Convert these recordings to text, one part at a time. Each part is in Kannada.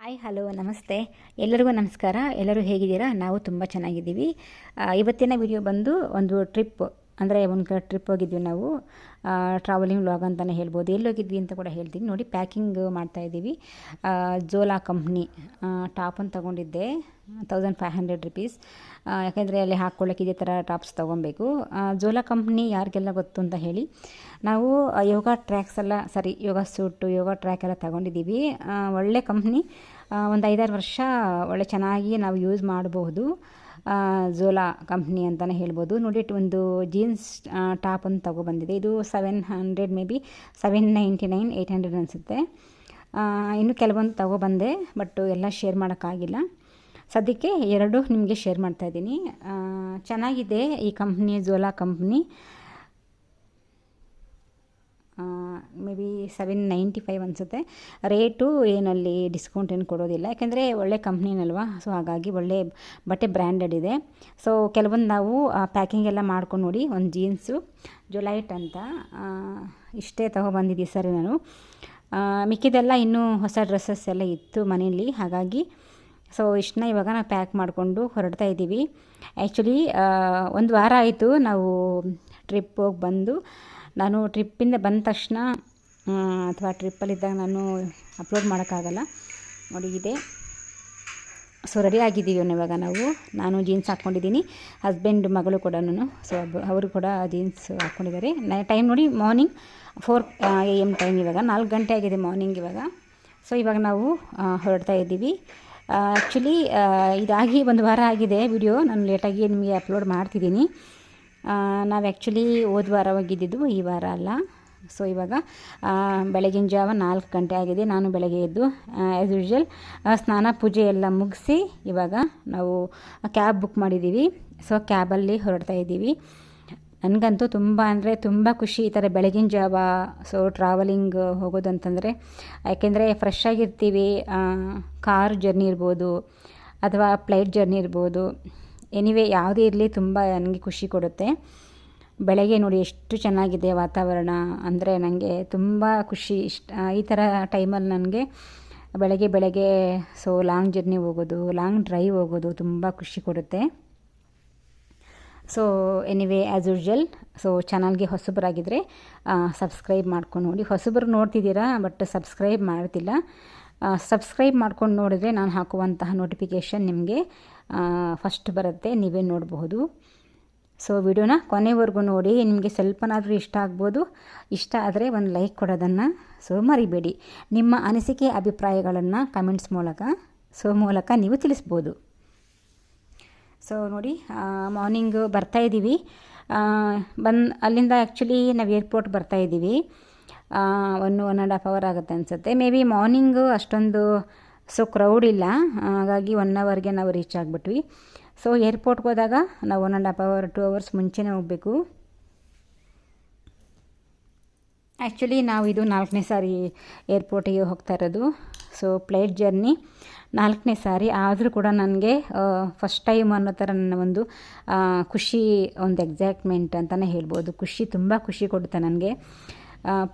ಹಾಯ್ ಹಲೋ ನಮಸ್ತೆ. ಎಲ್ಲರಿಗೂ ನಮಸ್ಕಾರ. ಎಲ್ಲರೂ ಹೇಗಿದ್ದೀರಾ? ನಾವು ತುಂಬ ಚೆನ್ನಾಗಿದ್ದೀವಿ. ಇವತ್ತಿನ ವಿಡಿಯೋ ಬಂದು ಒಂದು ಟ್ರಿಪ್ ಅಂದರೆ ಒಂದು ಕಡೆ ಟ್ರಿಪ್ ಹೋಗಿದ್ವಿ ನಾವು. ಟ್ರಾವೆಲಿಂಗ್ ವ್ಲಾಗ್ ಅಂತಲೇ ಹೇಳ್ಬೋದು. ಎಲ್ಲಿ ಹೋಗಿದ್ವಿ ಅಂತ ಕೂಡ ಹೇಳ್ತೀನಿ. ನೋಡಿ ಪ್ಯಾಕಿಂಗ್ ಮಾಡ್ತಾಯಿದ್ದೀವಿ ಜೋಲಾ ಕಂಪ್ನಿ ಟಾಪ್ ಅಂತ ತೊಗೊಂಡಿದ್ದೆ. ತೌಸಂಡ್ ಫೈವ್ ಹಂಡ್ರೆಡ್ ರುಪೀಸ್ ಯಾಕೆಂದರೆ ಅಲ್ಲಿ ಹಾಕ್ಕೊಳ್ಳೋಕೆ ಇದೇ ಥರ ಟಾಪ್ಸ್ ತೊಗೊಬೇಕು. ಜೋಲಾ ಕಂಪ್ನಿ ಯಾರಿಗೆಲ್ಲ ಗೊತ್ತು ಅಂತ ಹೇಳಿ, ನಾವು ಯೋಗ ಟ್ರ್ಯಾಕ್ಸ್ ಎಲ್ಲ ಸರಿ ಯೋಗ ಸೂಟು ಯೋಗ ಟ್ರ್ಯಾಕ್ ಎಲ್ಲ ತಗೊಂಡಿದ್ದೀವಿ. ಒಳ್ಳೆ ಕಂಪ್ನಿ ಒಂದು ಐದಾರು ವರ್ಷ ಒಳ್ಳೆ ಚೆನ್ನಾಗಿ ನಾವು ಯೂಸ್ ಮಾಡಬಹುದು ಝೋಲಾ ಕಂಪ್ನಿ ಅಂತಲೇ ಹೇಳ್ಬೋದು. ನೋಡಿ ಒಂದು ಜೀನ್ಸ್ ಟಾಪ್ ಅಂತ ತಗೊಬಂದಿದೆ. ಇದು seven hundred may be seven ninety nine eight hundred ಅನಿಸುತ್ತೆ ಇನ್ನು ಕೆಲವೊಂದು ತಗೊಬಂದೆ ಬಟ್ ಎಲ್ಲ ಶೇರ್ ಮಾಡೋಕ್ಕಾಗಿಲ್ಲ. ಸದ್ಯಕ್ಕೆ ಎರಡು ನಿಮಗೆ ಶೇರ್ ಮಾಡ್ತಾಯಿದ್ದೀನಿ ಚೆನ್ನಾಗಿದೆ ಈ company ಝೋಲಾ company may be seven ninety five ಅನಿಸುತ್ತೆ ರೇಟು ಏನಲ್ಲಿ ಡಿಸ್ಕೌಂಟ್ ಏನು ಕೊಡೋದಿಲ್ಲ. ಯಾಕೆಂದರೆ ಒಳ್ಳೆ ಕಂಪ್ನಿನಲ್ವಾ ಸೊ ಹಾಗಾಗಿ ಒಳ್ಳೆ ಬಟ್ಟೆ ಬ್ರ್ಯಾಂಡೆಡ್ ಇದೆ. ಸೊ ಕೆಲವೊಂದು ನಾವು ಪ್ಯಾಕಿಂಗ್ ಎಲ್ಲ ಮಾಡ್ಕೊಂಡು ನೋಡಿ, ಒಂದು ಜೀನ್ಸು ಜುಲೈಟ್ ಅಂತ ಇಷ್ಟೇ ತೊಗೊಬಂದಿದ್ದೀವಿ ಸರಿ ನಾನು. ಮಿಕ್ಕಿದೆಲ್ಲ ಇನ್ನೂ ಹೊಸ ಡ್ರೆಸ್ಸಸ್ ಎಲ್ಲ ಇತ್ತು ಮನೆಯಲ್ಲಿ. ಹಾಗಾಗಿ ಸೊ ಇಷ್ಟನ್ನ ಇವಾಗ ನಾವು ಪ್ಯಾಕ್ ಮಾಡಿಕೊಂಡು ಹೊರಡ್ತಾ ಇದ್ದೀವಿ. ಆ್ಯಕ್ಚುಲಿ ಒಂದು ವಾರ ಆಯಿತು ನಾವು ಟ್ರಿಪ್ ಹೋಗಿ ಬಂದು. ನಾನು ಟ್ರಿಪ್ಪಿಂದ ಬಂದ ತಕ್ಷಣ ಅಥವಾ ಟ್ರಿಪ್ಪಲ್ಲಿದ್ದಾಗ ನಾನು ಅಪ್ಲೋಡ್ ಮಾಡೋಕ್ಕಾಗಲ್ಲ. ನೋಡಿ ಇದೆ. ಸೊ ರೆಡಿ ಆಗಿದ್ದೀವಿ ಇವಾಗ ನಾವು. ನಾನು ಜೀನ್ಸ್ ಹಾಕ್ಕೊಂಡಿದ್ದೀನಿ ಹಸ್ಬೆಂಡ್ ಮಗಳು ಕೂಡ ಸೊ ಅವರು ಕೂಡ ಜೀನ್ಸ್ ಹಾಕ್ಕೊಂಡಿದ್ದಾರೆ ಟೈಮ್ ನೋಡಿ morning four A M time ಇವಾಗ. ನಾಲ್ಕು ಗಂಟೆ ಆಗಿದೆ ಮಾರ್ನಿಂಗ್ ಇವಾಗ. ಸೊ ಇವಾಗ ನಾವು ಹೊರಡ್ತಾ ಇದ್ದೀವಿ. ಆ್ಯಕ್ಚುಲಿ ಇದಾಗಿ ಒಂದು ವಾರ ಆಗಿದೆ ವಿಡಿಯೋ ನಾನು ಲೇಟಾಗಿ ನಿಮಗೆ ಅಪ್ಲೋಡ್ ಮಾಡ್ತಿದ್ದೀನಿ. ನಾವು ಆ್ಯಕ್ಚುಲಿ ಹೋದ ವಾರ ಹೋಗಿದ್ದಿದ್ದು ಈ ವಾರ ಅಲ್ಲ. ಸೊ ಇವಾಗ ಬೆಳಗಿನ ಜಾವ ನಾಲ್ಕು ಗಂಟೆ ಆಗಿದೆ. ನಾನು ಬೆಳಗ್ಗೆ ಎದ್ದು ಆ್ಯಸ್ ಯೂಶ್ವಲ್ ಸ್ನಾನ, ಪೂಜೆ ಎಲ್ಲ ಮುಗಿಸಿ ಇವಾಗ ನಾವು ಕ್ಯಾಬ್ ಬುಕ್ ಮಾಡಿದ್ದೀವಿ ಸೊ ಕ್ಯಾಬಲ್ಲಿ ಹೊರಡ್ತಾ ಇದ್ದೀವಿ. ನನಗಂತೂ ತುಂಬ ಅಂದರೆ ತುಂಬ ಖುಷಿ ಈ ಥರ ಬೆಳಗಿನ ಜಾವ ಸೊ ಟ್ರಾವೆಲಿಂಗ್ ಹೋಗೋದು ಅಂತಂದರೆ. ಯಾಕೆಂದರೆ ಫ್ರೆಶ್ ಆಗಿರ್ತೀವಿ ಕಾರ್ ಜರ್ನಿ ಇರ್ಬೋದು, ಅಥವಾ ಫ್ಲೈಟ್ ಜರ್ನಿ ಇರ್ಬೋದು. ಎನಿವೇ ಯಾವುದೇ ಇರಲಿ ತುಂಬ ನನಗೆ ಖುಷಿ ಕೊಡುತ್ತೆ. ಬೆಳಗ್ಗೆ ನೋಡಿ ಎಷ್ಟು ಚೆನ್ನಾಗಿದೆ ವಾತಾವರಣ. ಅಂದರೆ ನನಗೆ ತುಂಬ ಖುಷಿ ಇಷ್ಟ. ಈ ಥರ ಟೈಮಲ್ಲಿ ನನಗೆ ಬೆಳಗ್ಗೆ ಬೆಳಗ್ಗೆ ಸೊ ಲಾಂಗ್ ಜರ್ನಿ ಹೋಗೋದು ಲಾಂಗ್ ಡ್ರೈವ್ ಹೋಗೋದು ತುಂಬ ಖುಷಿ ಕೊಡುತ್ತೆ. So anyway as usual so ಚಾನಲ್ಗೆ ಹೊಸಬರಾಗಿದ್ದರೆ ಸಬ್ಸ್ಕ್ರೈಬ್ ಮಾಡ್ಕೊಂಡು ನೋಡಿ. ಹೊಸಬರು ನೋಡ್ತಿದ್ದೀರಾ ಬಟ್ ಸಬ್ಸ್ಕ್ರೈಬ್ ಮಾಡ್ತಿಲ್ಲ. ಸಬ್ಸ್ಕ್ರೈಬ್ ಮಾಡ್ಕೊಂಡು ನೋಡಿದರೆ ನಾನು ಹಾಕುವಂತಹ ನೋಟಿಫಿಕೇಷನ್ ನಿಮಗೆ ಫಸ್ಟ್ ಬರುತ್ತೆ, ನೀವೇ ನೋಡಬಹುದು. ಸೊ ವಿಡಿಯೋನ ಕೊನೆವರೆಗೂ ನೋಡಿ, ನಿಮಗೆ ಸ್ವಲ್ಪನಾದರೂ ಇಷ್ಟ ಆಗ್ಬೋದು, ಇಷ್ಟ ಆದರೆ ಒಂದು ಲೈಕ್ ಕೊಡೋದನ್ನು ಸೊ ಮರಿಬೇಡಿ. ನಿಮ್ಮ ಅನಿಸಿಕೆ, ಅಭಿಪ್ರಾಯಗಳನ್ನು ಕಮೆಂಟ್ಸ್ ಮೂಲಕ ಸೊ ಮೂಲಕ ನೀವು ತಿಳಿಸ್ಬೋದು. ಸೊ ನೋಡಿ ಮಾರ್ನಿಂಗ್ ಬರ್ತಾಯಿದ್ದೀವಿ ಬಂದು, ಅಲ್ಲಿಂದ ಆ್ಯಕ್ಚುಲಿ ನಾವು ಏರ್ಪೋರ್ಟ್ ಬರ್ತಾಯಿದ್ದೀವಿ one one and half hour ಆಗುತ್ತೆ ಅನಿಸುತ್ತೆ. ಮೇ ಬಿ ಮಾರ್ನಿಂಗು ಅಷ್ಟೊಂದು ಸೊ ಕ್ರೌಡ್ ಇಲ್ಲ. ಹಾಗಾಗಿ ಒನ್ ಅವರ್ಗೆ ನಾವು ರೀಚ್ ಆಗಿಬಿಟ್ವಿ. ಸೊ ಏರ್ಪೋರ್ಟ್ಗೆ ಹೋದಾಗ ನಾವು one and half hour two hours ಮುಂಚೆನೇ ಹೋಗಬೇಕು. ಆ್ಯಕ್ಚುಲಿ ನಾವು ಇದು ನಾಲ್ಕನೇ ಸಾರಿ ಏರ್ಪೋರ್ಟಿಗೆ ಹೋಗ್ತಾ ಇರೋದು. ಸೊ ಫ್ಲೈಟ್ ಜರ್ನಿ ನಾಲ್ಕನೇ ಸಾರಿ. ಆದರೂ ಕೂಡ ನನಗೆ ಫಸ್ಟ್ ಟೈಮ್ ಅನ್ನೋ ಥರ ನನ್ನ ಒಂದು ಖುಷಿ, ಒಂದು ಎಕ್ಸೈಟ್ಮೆಂಟ್ ಅಂತಲೇ ಹೇಳ್ಬೋದು. ಖುಷಿ, ತುಂಬ ಖುಷಿ ಕೊಡುತ್ತೆ ನನಗೆ.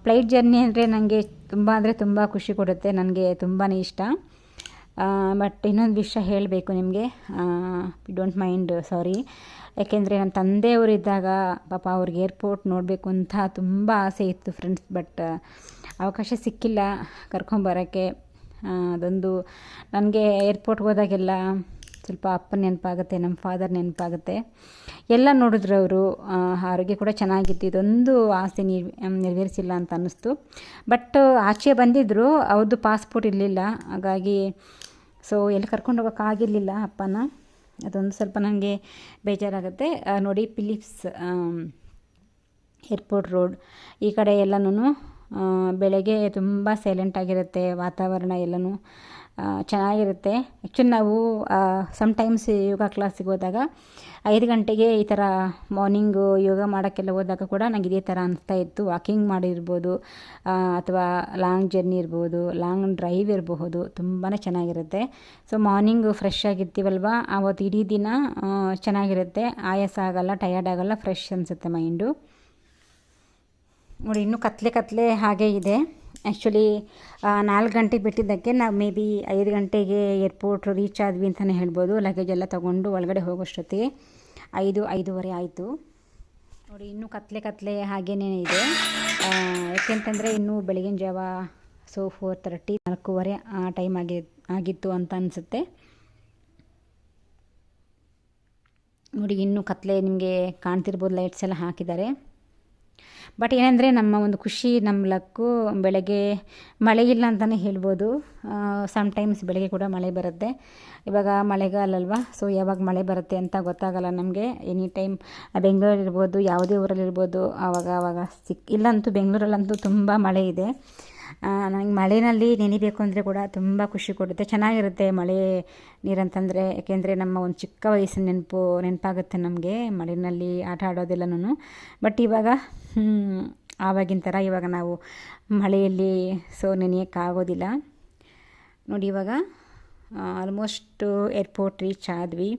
ಫ್ಲೈಟ್ ಜರ್ನಿ ಅಂದರೆ ನನಗೆ ತುಂಬ ಅಂದರೆ ತುಂಬ ಖುಷಿ ಕೊಡುತ್ತೆ. ನನಗೆ ತುಂಬಾ ಇಷ್ಟ. ಬಟ್ ಇನ್ನೊಂದು ವಿಷಯ ಹೇಳಬೇಕು ನಿಮಗೆ. ಡೋಂಟ್ ಮೈಂಡ್ ಸಾರಿ ಯಾಕೆಂದರೆ ನನ್ನ ತಂದೆಯವರು ಇದ್ದಾಗ ಪಾಪ ಅವ್ರಿಗೆ ಏರ್ಪೋರ್ಟ್ ನೋಡಬೇಕು ಅಂತ ತುಂಬ ಆಸೆ ಇತ್ತು ಫ್ರೆಂಡ್ಸ್ ಬಟ್ ಅವಕಾಶ ಸಿಕ್ಕಿಲ್ಲ ಕರ್ಕೊಂಬರೋಕ್ಕೆ ಅದೊಂದು ನನಗೆ ಏರ್ಪೋರ್ಟ್ಗೆ ಹೋದಾಗೆಲ್ಲ ಸ್ವಲ್ಪ ಅಪ್ಪನ ನೆನಪಾಗುತ್ತೆ ನಮ್ಮ ಫಾದರ್ ನೆನಪಾಗುತ್ತೆ. ಎಲ್ಲ ನೋಡಿದ್ರು ಅವರು. ಆರೋಗ್ಯ ಕೂಡ ಚೆನ್ನಾಗಿತ್ತು. ಇದೊಂದು ಆಸೆ ನೀರ್ ನೆರವೇರಿಸಿಲ್ಲ ಅಂತ ಅನ್ನಿಸ್ತು. ಬಟ್ ಆಚೆ ಬಂದಿದ್ದರು ಅವ್ರದ್ದು ಪಾಸ್ಪೋರ್ಟ್ ಇರಲಿಲ್ಲ. ಹಾಗಾಗಿ ಸೊ ಎಲ್ಲಿ ಕರ್ಕೊಂಡು ಹೋಗೋಕ್ಕಾಗಿರಲಿಲ್ಲ ಅಪ್ಪನ. ಅದೊಂದು ಸ್ವಲ್ಪ ನನಗೆ ಬೇಜಾರಾಗುತ್ತೆ. ನೋಡಿ ಫಿಲಿಪ್ಸ್ ಏರ್ಪೋರ್ಟ್ ರೋಡ್ ಈ ಕಡೆ ಎಲ್ಲನೂ ಬೆಳಗ್ಗೆ ತುಂಬ ಸೈಲೆಂಟ್ ಆಗಿರುತ್ತೆ ವಾತಾವರಣ ಎಲ್ಲನೂ. ಚೆನ್ನಾಗಿರುತ್ತೆ. ಆ್ಯಕ್ಚುಲಿ ನಾವು ಸಮ್ಟೈಮ್ಸ್ ಯೋಗ ಕ್ಲಾಸಿಗೆ ಹೋದಾಗ ಐದು ಗಂಟೆಗೆ ಈ ಥರ ಮಾರ್ನಿಂಗು ಯೋಗ ಮಾಡೋಕ್ಕೆಲ್ಲ ಹೋದಾಗ ಕೂಡ ನನಗೆ ಇದೇ ಥರ ಅನಿಸ್ತಾ ಇತ್ತು. ವಾಕಿಂಗ್ ಮಾಡಿರ್ಬೋದು ಅಥವಾ ಲಾಂಗ್ ಜರ್ನಿ ಇರ್ಬೋದು ಲಾಂಗ್ ಡ್ರೈವ್ ಇರಬಹುದು ತುಂಬಾ ಚೆನ್ನಾಗಿರುತ್ತೆ. ಸೊ ಮಾರ್ನಿಂಗು ಫ್ರೆಶ್ ಆಗಿರ್ತೀವಲ್ವ? ಆವತ್ತು ಇಡೀ ದಿನ ಚೆನ್ನಾಗಿರುತ್ತೆ. ಆಯಾಸ ಆಗೋಲ್ಲ ಟಯರ್ಡ್ ಆಗೋಲ್ಲ ಫ್ರೆಶ್ ಅನಿಸುತ್ತೆ ಮೈಂಡು ನೋಡಿ, ಇನ್ನೂ ಕತ್ಲೆ ಕತ್ಲೆ ಹಾಗೆ ಇದೆ. ಆ್ಯಕ್ಚುಲಿ ನಾಲ್ಕು ಗಂಟೆಗೆ ಬಿಟ್ಟಿದ್ದಕ್ಕೆ ನಾವು ಮೇ ಬಿ ಐದು ಗಂಟೆಗೆ ಏರ್ಪೋರ್ಟ್ ರೀಚ್ ಆದ್ವಿ ಅಂತಲೇ ಹೇಳ್ಬೋದು. ಲಗೇಜ್ ಎಲ್ಲ ತೊಗೊಂಡು ಒಳಗಡೆ ಹೋಗೋಷ್ಟೊತ್ತಿಗೆ ಐದು, ಐದೂವರೆ ಆಯಿತು. ನೋಡಿ, ಇನ್ನೂ ಕತ್ಲೆ ಕತ್ಲೆ ಹಾಗೇನೇ ಇದೆ. ಯಾಕೆಂತಂದರೆ ಇನ್ನೂ ಬೆಳಗಿನ ಜಾವ ಸೊ ಫೋರ್ ತರ್ಟಿ ನಾಲ್ಕೂವರೆ ಆ ಟೈಮ್ ಆಗಿ, ಆಗಿತ್ತು ಅಂತ ಅನಿಸುತ್ತೆ. ನೋಡಿ, ಇನ್ನೂ ಕತ್ಲೆ ನಿಮಗೆ ಕಾಣ್ತಿರ್ಬೋದು ಲೈಟ್ಸ್ ಎಲ್ಲ ಹಾಕಿದ್ದಾರೆ. ಬಟ್ ಏನಂದರೆ ನಮ್ಮ ಒಂದು ಖುಷಿ, ನಮ್ಮ ಲಕ್ಕು, ಬೆಳಗ್ಗೆ ಮಳೆ ಇಲ್ಲ ಅಂತಲೇ ಹೇಳ್ಬೋದು. ಸಮ್ಟೈಮ್ಸ್ ಬೆಳಗ್ಗೆ ಕೂಡ ಮಳೆ ಬರುತ್ತೆ. ಇವಾಗ ಮಳೆಗಾಲ ಅಲ್ವಾ? ಸೊ ಯಾವಾಗ ಮಳೆ ಬರುತ್ತೆ ಅಂತ ಗೊತ್ತಾಗಲ್ಲ ನಮಗೆ. ಎನಿ ಟೈಮ್ ಬೆಂಗಳೂರಿರ್ಬೋದು ಯಾವುದೇ ಊರಲ್ಲಿರ್ಬೋದು ಆವಾಗ ಆವಾಗ ಸಿಕ್ ಇಲ್ಲಂತೂ ಬೆಂಗಳೂರಲ್ಲಂತೂ ತುಂಬ ಮಳೆ ಇದೆ. ನನಗೆ ಮಳೆಯಲ್ಲಿ ನೆನಿಬೇಕು ಅಂದರೆ ಕೂಡ ತುಂಬ ಖುಷಿ ಕೊಡುತ್ತೆ. ಚೆನ್ನಾಗಿರುತ್ತೆ ಮಳೆ ನೀರಂತಂದರೆ. ಯಾಕೆಂದರೆ ನಮ್ಮ ಒಂದು ಚಿಕ್ಕ ವಯಸ್ಸಿನ ನೆನಪು, ನೆನಪಾಗುತ್ತೆ ನಮಗೆ ಮಳೆಯಲ್ಲಿ ಆಟ ಆಡೋದೆಲ್ಲನೂ ಬಟ್ ಇವಾಗ ಆವಾಗಿನ ಥರ ಇವಾಗ ನಾವು ಮಳೆಯಲ್ಲಿ ಸೊ ನೆನೆಯೋಕ್ಕಾಗೋದಿಲ್ಲ. ನೋಡಿ ಇವಾಗ ಆಲ್ಮೋಸ್ಟ್ ಏರ್ಪೋರ್ಟ್ ರೀಚ್ ಆದ್ವಿ.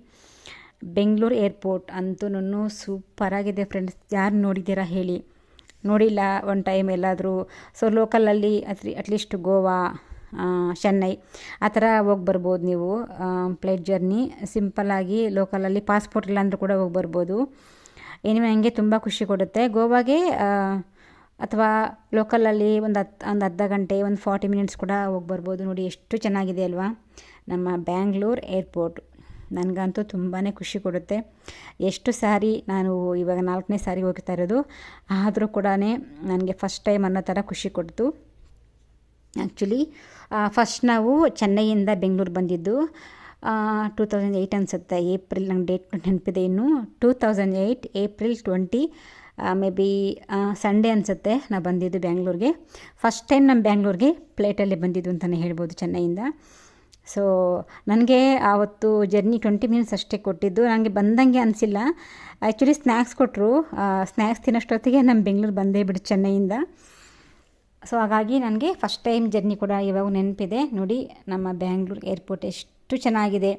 ಬೆಂಗಳೂರು ಏರ್ಪೋರ್ಟ್ ಅಂತೂ ಸೂಪರಾಗಿದೆ ಫ್ರೆಂಡ್ಸ್ ಯಾರು ನೋಡಿದ್ದೀರಾ ಹೇಳಿ. ನೋಡಿಲ್ಲ ಒನ್ ಟೈಮ್ ಎಲ್ಲಾದರೂ. ಸೊ ಲೋಕಲಲ್ಲಿ ಅತ್ರಿ ಅಟ್ಲೀಸ್ಟ್ ಗೋವಾ ಚೆನ್ನೈ, ಆ ಥರ ಹೋಗಿ ಬರ್ಬೋದು ನೀವು. ಫ್ಲೈಟ್ ಜರ್ನಿ ಸಿಂಪಲ್ಲಾಗಿ ಲೋಕಲಲ್ಲಿ ಪಾಸ್ಪೋರ್ಟ್ ಇಲ್ಲ ಅಂದರೂ ಕೂಡ ಹೋಗಿ ಬರ್ಬೋದು. ಏನಿವೆ ಹಂಗೆ ತುಂಬ ಖುಷಿ ಕೊಡುತ್ತೆ. ಗೋವಾಗೆ ಅಥವಾ ಲೋಕಲಲ್ಲಿ ಒಂದು ಹತ್ತು ಒಂದು ಅರ್ಧ ಗಂಟೆ, ಒಂದು ಫಾರ್ಟಿ ಮಿನಿಟ್ಸ್ ಕೂಡ ಹೋಗಿ ಬರ್ಬೋದು. ನೋಡಿ, ಎಷ್ಟು ಚೆನ್ನಾಗಿದೆ ಅಲ್ವಾ? ನಮ್ಮ ಬ್ಯಾಂಗ್ಳೂರ್ ಏರ್ಪೋರ್ಟ್ ನನಗಂತೂ ತುಂಬಾ ಖುಷಿ ಕೊಡುತ್ತೆ. ಎಷ್ಟು ಸಾರಿ ನಾನು ಇವಾಗ ನಾಲ್ಕನೇ ಸಾರಿ ಹೋಗ್ತಾ ಇರೋದು, ಆದರೂ ಕೂಡ ನನಗೆ ಫಸ್ಟ್ ಟೈಮ್ ಅನ್ನೋ ಥರ ಖುಷಿ ಕೊಡ್ತು. ಆ್ಯಕ್ಚುಲಿ ಫಸ್ಟ್ ನಾವು ಚೆನ್ನೈಯಿಂದ ಬೆಂಗಳೂರು ಬಂದಿದ್ದು. ಟೂ ತೌಸಂಡ್ ಏಯ್ಟ್ ಅನಿಸುತ್ತೆ, ಏಪ್ರಿಲ್ ನಂಗೆ ಡೇಟ್ ನೆನಪಿದೆ ಇನ್ನು. Two thousand eight April twenty may be Sunday ಅನಿಸುತ್ತೆ ನಾವು ಬಂದಿದ್ದು ಬ್ಯಾಂಗ್ಳೂರಿಗೆ ಫಸ್ಟ್ ಟೈಮ್ ನಮ್ಮ ಬ್ಯಾಂಗ್ಳೂರಿಗೆ ಪ್ಲೇಟಲ್ಲಿ ಬಂದಿದ್ದು ಅಂತಲೇ ಹೇಳ್ಬೋದು ಚೆನ್ನೈಯಿಂದ. ಸೊ ನನಗೆ ಆವತ್ತು ಜರ್ನಿ ಟ್ವೆಂಟಿ ಮಿನಿಟ್ಸ್ ಅಷ್ಟೇ ಕೊಟ್ಟಿದ್ದು. ನನಗೆ ಬಂದಂಗೆ ಅನಿಸಿಲ್ಲ. ಆ್ಯಕ್ಚುಲಿ ಸ್ನ್ಯಾಕ್ಸ್ ಕೊಟ್ಟರು ಸ್ನ್ಯಾಕ್ಸ್ ತಿನ್ನೋಷ್ಟೊತ್ತಿಗೆ ನಮ್ಮ ಬೆಂಗಳೂರು ಬಂದೇ ಬಿಡು ಚೆನ್ನೈಯಿಂದ. ಸೊ ಹಾಗಾಗಿ ನನಗೆ ಫಸ್ಟ್ ಟೈಮ್ ಜರ್ನಿ ಕೂಡ ಇವಾಗ ನೆನಪಿದೆ. ನೋಡಿ ನಮ್ಮ ಬ್ಯಾಂಗ್ಳೂರು ಏರ್ಪೋರ್ಟ್ ಎಷ್ಟು ಚೆನ್ನಾಗಿದೆ.